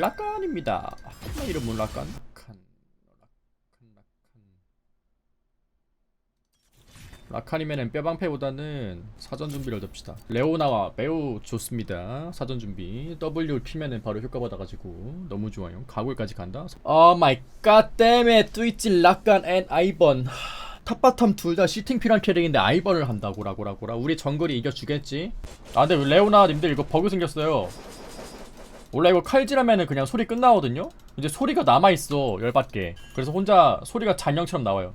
라칸입니다. 나 이름은 라칸. 라칸. 라칸. 라칸. 라칸이면은 뼈방패보다는 사전 준비를 덮시다. 레오나와 매우 좋습니다. 사전 준비. W 피면은 바로 효과 받아가지고 너무 좋아요. 가골까지 간다. 오 마이 갓 댐에 뚜이치 라칸 앤 아이번. 탑바텀 둘 다 시팅 필요한 캐릭인데 아이번을 한다고 라고라고라. 우리 정글이 이겨주겠지? 아 근데 레오나 님들 이거 버그 생겼어요. 원래 이거 칼질하면은 그냥 소리 끝나거든요? 이제 소리가 남아있어 열받게. 그래서 혼자 소리가 잔영처럼 나와요.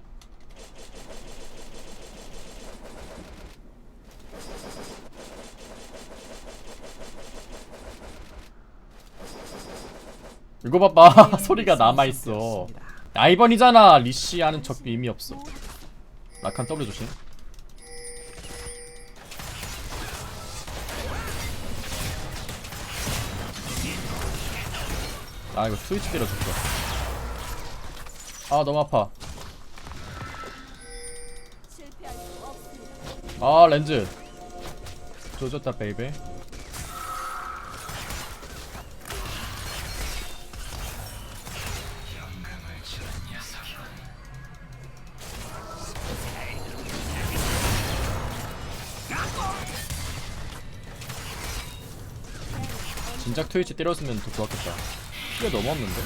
이거 봐봐. 소리가 남아있어. 아이번이잖아 리시 하는 척 의미 없어. 라칸 W 조심 아 이거 스위치 때려줬어 아 너무 아파. 아 렌즈. 조졌다 베이베. 진작 트위치 때렸으면 더 좋았겠다 너무 없는데?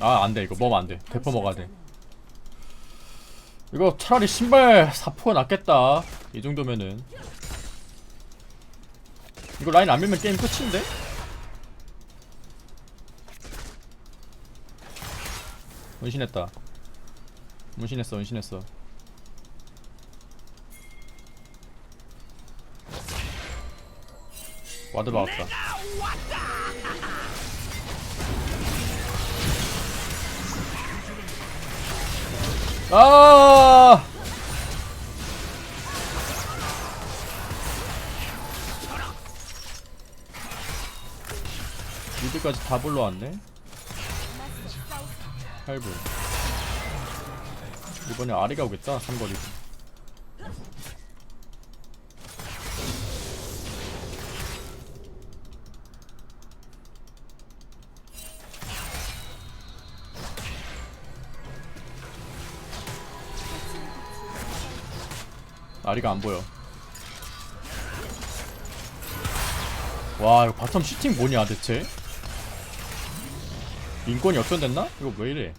아 안돼. 이거 먹으면 안돼. 대포 먹어야 돼. 이거 차라리 신발 사포가 낫겠다. 이 정도면은. 이거 라인 안 밀면 게임 끝인데? 은신했다 은신했어 은신했어 와드 박았다 아! 미드까지 다 불러왔네. 8분. 이번에 아리가 오겠다. 삼거리. 아리가 안 보여. 와, 이거 바텀 슈팅 뭐냐, 대체? 인권이 역전됐나? 이거 왜 이래?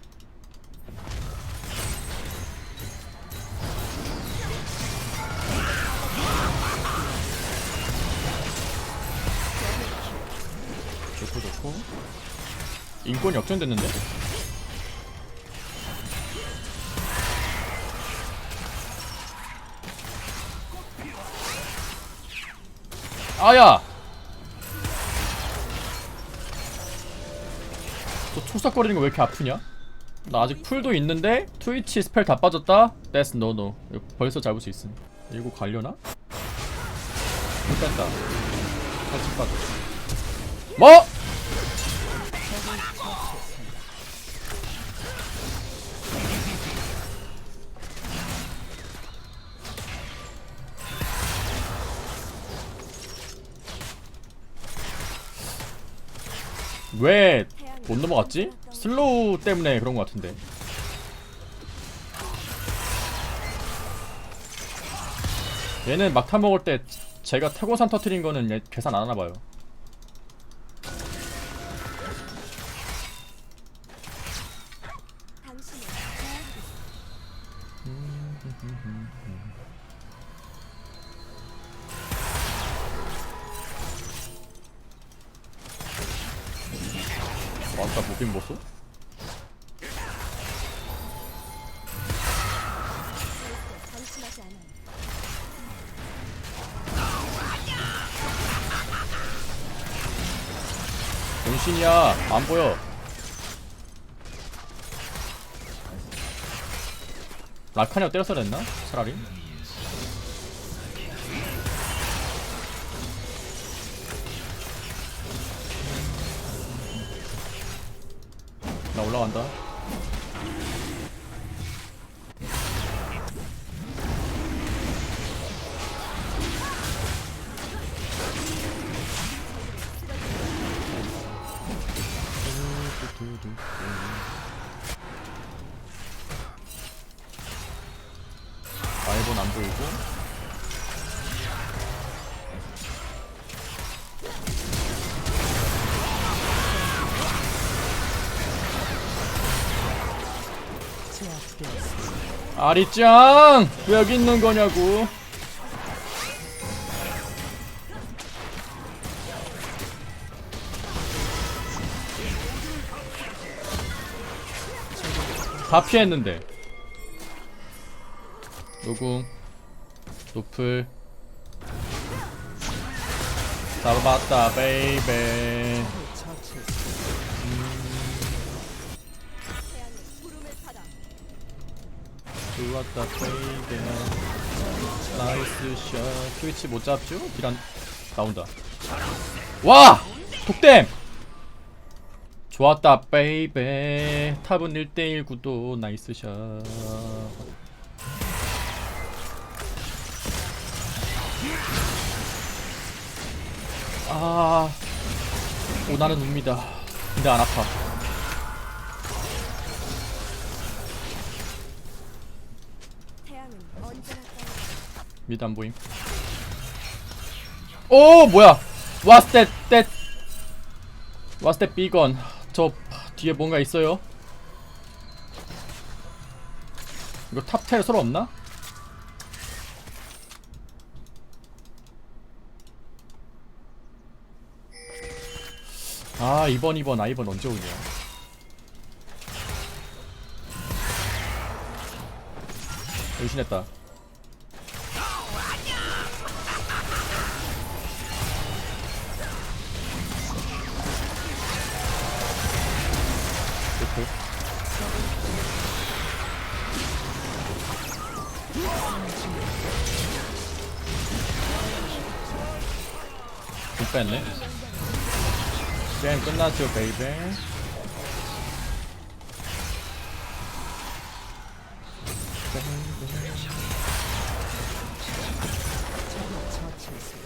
좋고 좋고 인권이 역전됐는데? 아야! 또 촉삭거리는 거 왜 이렇게 아프냐? 나 아직 풀도 있는데 트위치 스펠 다 빠졌다? No 이거 벌써 잡을 수 있음 이거 갈려나? 못 뺀다 살짝 빠져 뭐? 왜 못 넘어갔지? 슬로우 때문에 그런 것 같은데 얘는 막타 먹을 때 제가 태고산 터트린 거는 얘 계산 안 하나봐요 정신이야 안 보여 라카니가 때렸어야 됐나? 차라리 나 올라간다. 아이본 안 보이고. 아리짱! 왜 여기 있는 거냐고 다 피했는데. 노궁 노플. 잡았다 베이베. 좋았다 베이베. 나이스 샷. 트위치 못 잡죠? 딜안 나온다. 와! 독댐! 좋았다 베이베 탑은 1대1 구도 나이스 샷 아, 오 나는 웁니다. 근데 안 아파. 미드 안 보임. 오 뭐야? What's that big one? 저 뒤에 뭔가 있어요? 이거 탑텔 서로 없나? 아 이번 이번 아 이번 언제 오냐? 의심했다. 뺐네. 게임 끝났죠, 베이베.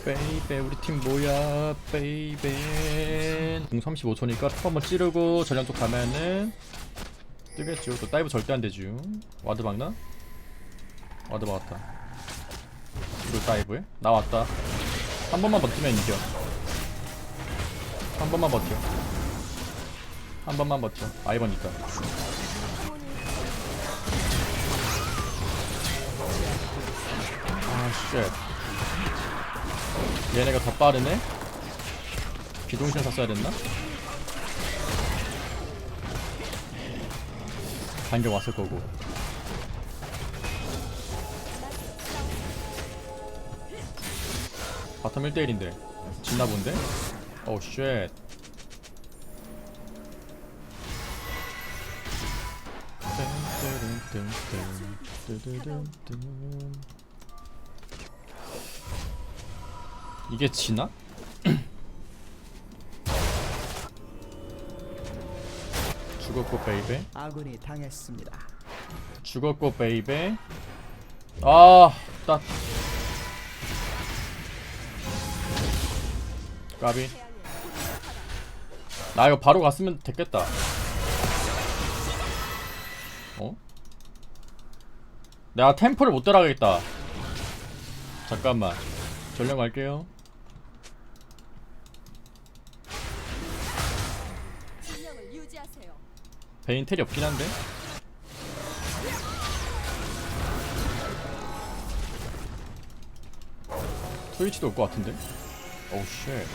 베이베 우리 팀 뭐야 베이베 공 35초니까 탑 한번 찌르고 전령 쪽 가면은 뜨겠죠 또 다이브 절대 안 되죠 와드 막나? 와드 막았다 이거 다이브에? 나왔다 한 번만 버티면 이겨 한 번만 버텨 한 번만 버텨 있다 아쉣 얘네가 더 빠르네? 기동신 샀어야 됐나? 반격 왔을 거고 바텀 1대1인데 진나 본데? 오우 쉣 이게 지나? 죽었고 베이베? 아군이 당했습니다. 죽었고 베이베? 아딱. 까비 나 이거 바로 갔으면 됐겠다. 어? 내가 템포를 못 따라가겠다. 잠깐만. 전령 갈게요. 베인 텔이 없긴 한데? 트위치도 올 것 같은데? 오우 쉣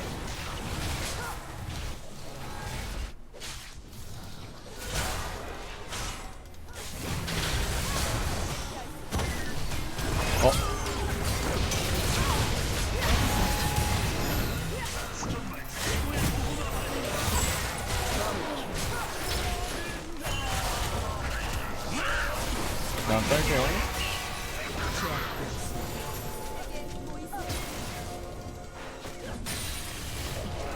뺄게요.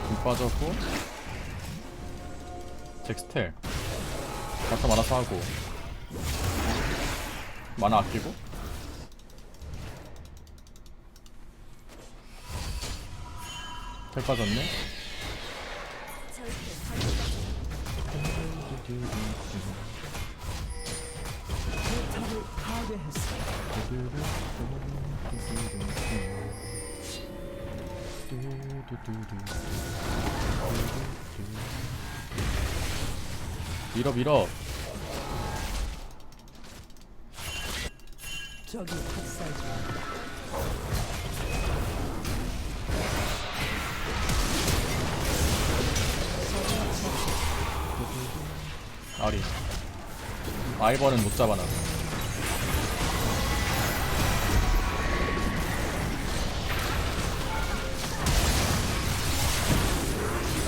금 빠졌고. 잭스텔. 바텀 알아서 하고. 만화 아끼고. 텔 빠졌네 밀어 밀어. 학살 중입니다. 아리. 아이버는 못 잡아놔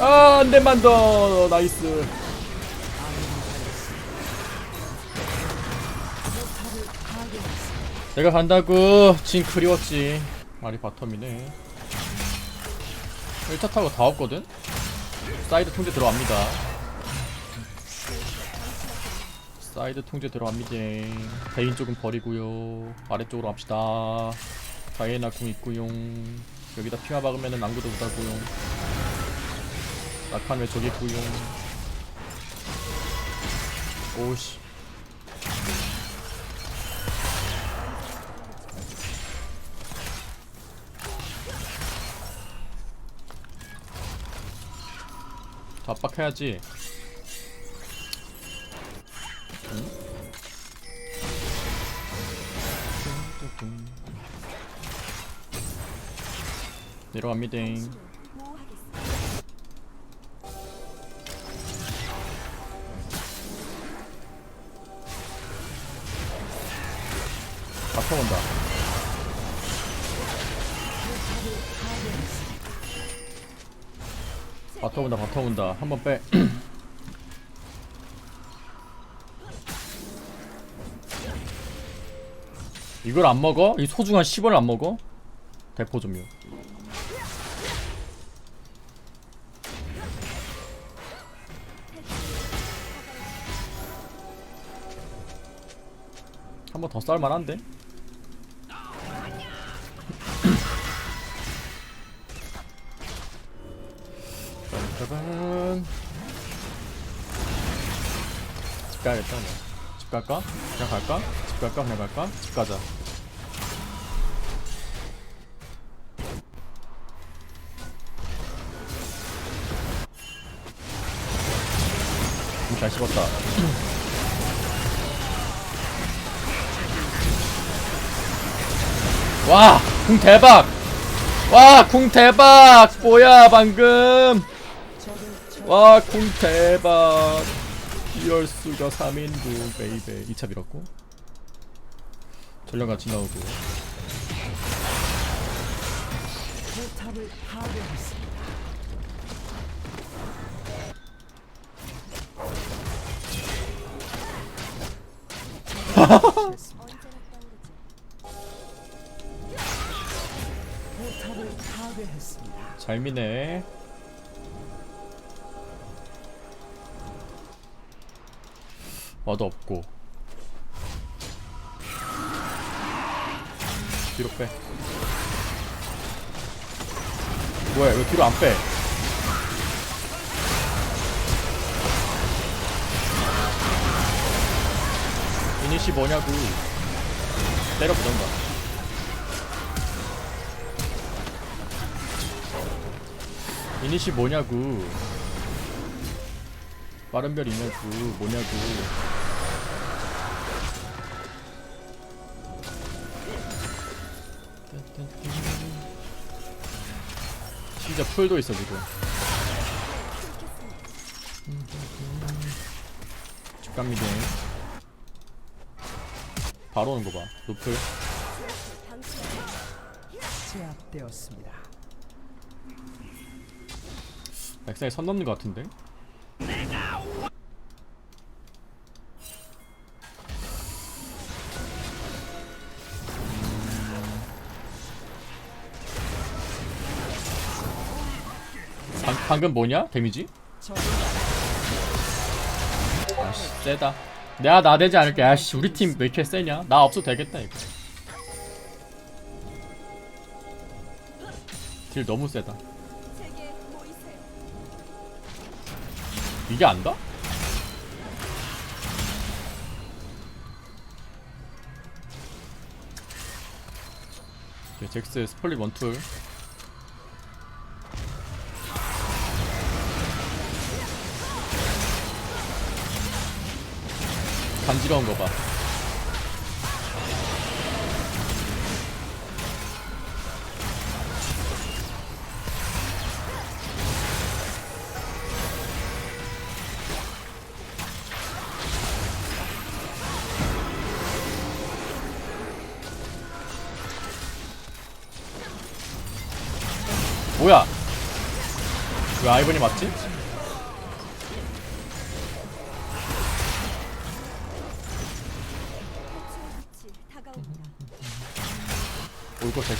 아, 한 대만 더. 나이스. 내가 간다고. 진 그리웠지. 말이 바텀이네. 1차 타고 다 없거든? 사이드 통제 들어갑니다. 사이드 통제 들어갑니다. 베인 쪽은 버리고요. 아래쪽으로 갑시다. 다이애나 궁 있고요. 여기다 핑화 박으면은 아무도 못하고요. 왜 저기 있고요. 오씨. 더 압박해야지. 내려갑니다. 보 온다, 바텀 온다. 한 번 빼. 이걸 안 먹어? 이 소중한 10원을 안 먹어? 대포 좀요. 한 번 더 쌀만한데? 가야겠다 그냥 집 갈까? 그냥 갈까? 집 갈까? 그냥 갈까? 집 가자 음, 잘 씹었다 와! 궁 대박! 와! 궁 대박! 뭐야 방금! 와! 궁 대박! 이럴 수가 3인국 베이베. 2차 밀었고. 전령 같이 나오고. 잘 미네 와도 없고. 뒤로 빼. 뭐야 왜 뒤로 안 빼? 이니시 뭐냐고. 때려보던가. 이니시 뭐냐고. 빠른 별 있냐고 뭐냐고 진짜 풀도 있어 지금 집 갑니다 바로 오는 거봐 노플. 제압되었습니다. 백상에 선 넘는 것 같은데 방, 방금 뭐냐 데미지? 아씨 세다 내가 나대지 않을게 아씨 우리 팀 왜 이렇게 세냐 나 없어도 되겠다 이거 딜 너무 모이세요. 이게 안다? 잭스 스플릿 원툴 간지러운 거 봐 뭐야 왜 아이번이 맞지?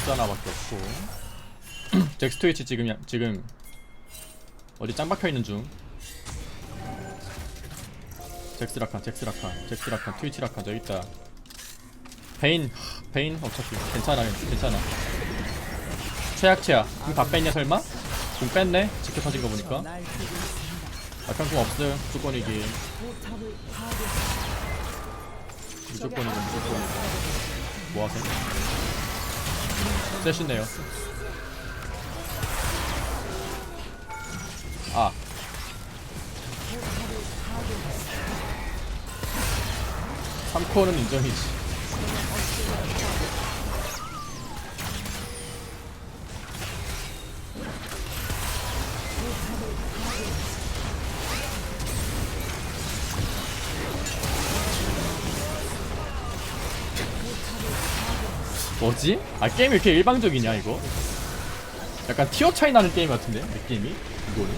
잭스 하나밖에 없고 잭스 트위치 지금 야- 지금 어디 짱 박혀 있는 중 잭스 라칸 잭스 라칸 잭스 라칸 트위치 라칸 저기 있다 베인 하, 베인 어차피 괜찮아 괜찮아 최악체야 궁다 뺐냐 설마? 궁 뺐네 지켜 터진 거 보니까. 라칸 궁 없음 무조건 이기 포탑을 파괴했습니다. 무조건 이기 무조건 이기 뭐하세요? 셋이네요. 아. 삼코어는 인정이지 뭐지? 아 게임이 이렇게 일방적이냐 이거? 약간 티어 차이 나는 게임 같은데 느낌이 이거는